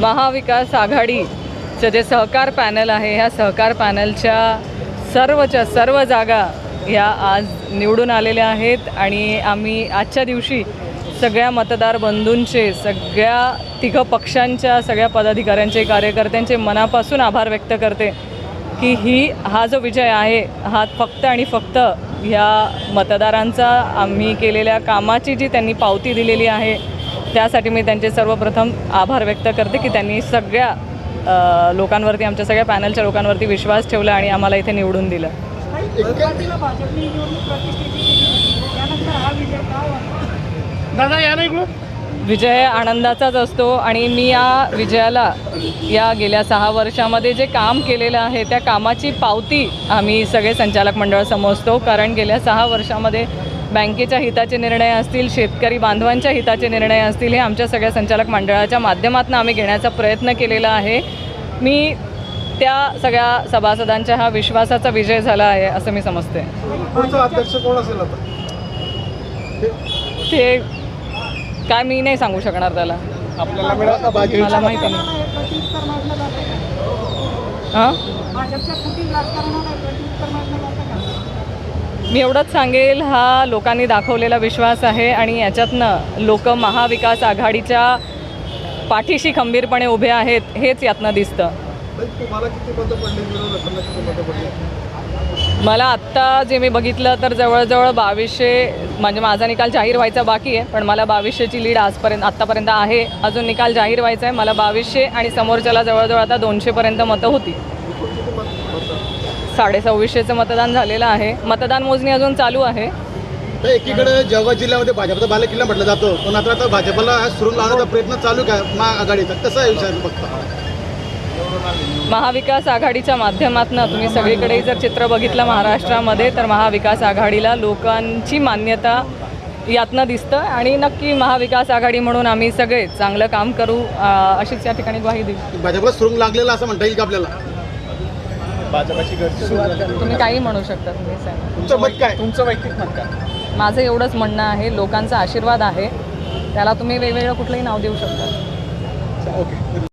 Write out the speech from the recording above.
महाविकास आघाडीचं जे सहकार पॅनल आहे ह्या सहकार पॅनलच्या सर्वच्या सर्व जागा ह्या आज निवडून आलेल्या आहेत आणि आम्ही आजच्या दिवशी सगळ्या मतदार बंधूंचे सगळ्या तिघं पक्षांच्या सगळ्या पदाधिकाऱ्यांचे कार्यकर्त्यांचे मनापासून आभार व्यक्त करते की ही हा जो विजय आहे हा फक्त आणि फक्त ह्या मतदारांचा आम्ही केलेल्या कामाची जी त्यांनी पावती दिलेली आहे त्यासाठी मी त्यांचे सर्वप्रथम आभार व्यक्त करते की त्यांनी सगळ्या लोकांवरती आमच्या सगळ्या पॅनलच्या लोकांवरती विश्वास ठेवला आणि आम्हाला इथे निवडून दिलं. दादा या ना इकडं विजय आनंदाचाच असतो आणि मी या विजयाला या गेल्या सहा वर्षामध्ये जे काम केलेलं आहे त्या कामाची पावती आम्ही सगळे संचालक मंडळ समजतो. कारण गेल्या सहा वर्षामध्ये बँकेच्या हिताचे निर्णय असतील शेतकरी बांधवांच्या हिताचे निर्णय असतील हे आमच्या सगळ्या संचालक मंडळाच्या माध्यमातून आम्ही घेण्याचा प्रयत्न केलेला आहे. मी त्या सगळ्या सभासदांच्या हा विश्वासाचा विजय झाला आहे असं मी समजते. ते काय मी नाही सांगू शकणार त्याला. आपल्याला मिळाला मला माहिती नाही. हे मी एवढंच सांगेल हा लोकांनी दाखवलेला विश्वास आहे आणि याच्यातनं लोक महाविकास आघाडीच्या पाठीशी खंबीरपणे उभे आहेत हेच यातनं दिसतं. तुम्हाला किती मतं पडली? विरोधकांना किती मतं पडली? मला आत्ता जे मी बघितलं तर जवळजवळ बावीसशे म्हणजे माझा निकाल जाहीर व्हायचा बाकी आहे पण मला बावीसशेची लीड आजपर्यंत आत्तापर्यंत आहे. अजून निकाल जाहीर व्हायचा आहे. मला बावीसशे आणि समोरच्याला जवळजवळ आता दोनशेपर्यंत मतं होती. साडे सव्वीसशेचं मतदान झालेलं आहे. मतदान मोजणी अजून चालू आहे. तर एकीकडे जळगाव जिल्ह्यामध्ये भाजपचा बालेकिल्ला म्हटलं जातो. पण आता भाजपला सुरू लावण्याचा प्रयत्न चालू काय महाआघाडीचा कसं आहे विषय बघता? महाविकास आघाडीच्या माध्यमातून तुम्ही सगळीकडे जर चित्र बघितलं महाराष्ट्रामध्ये तर महाविकास आघाडीला लोकांची मान्यता यातनं दिसतं आणि नक्की महाविकास आघाडी म्हणून आम्ही सगळे चांगलं काम करू अशीच या ठिकाणी ग्वाही देऊ. भाजपला सुरुंग लागलेला असं म्हणता येईल का आपल्याला? भाजपाची तुम्ही काही म्हणू शकता तुम्ही तुमचं मत काय? तुमचं वैयक्तिक मत काय? माझं एवढंच म्हणणं आहे लोकांचा आशीर्वाद आहे. त्याला तुम्ही वेगवेगळं कुठलंही नाव देऊ शकता. ओके.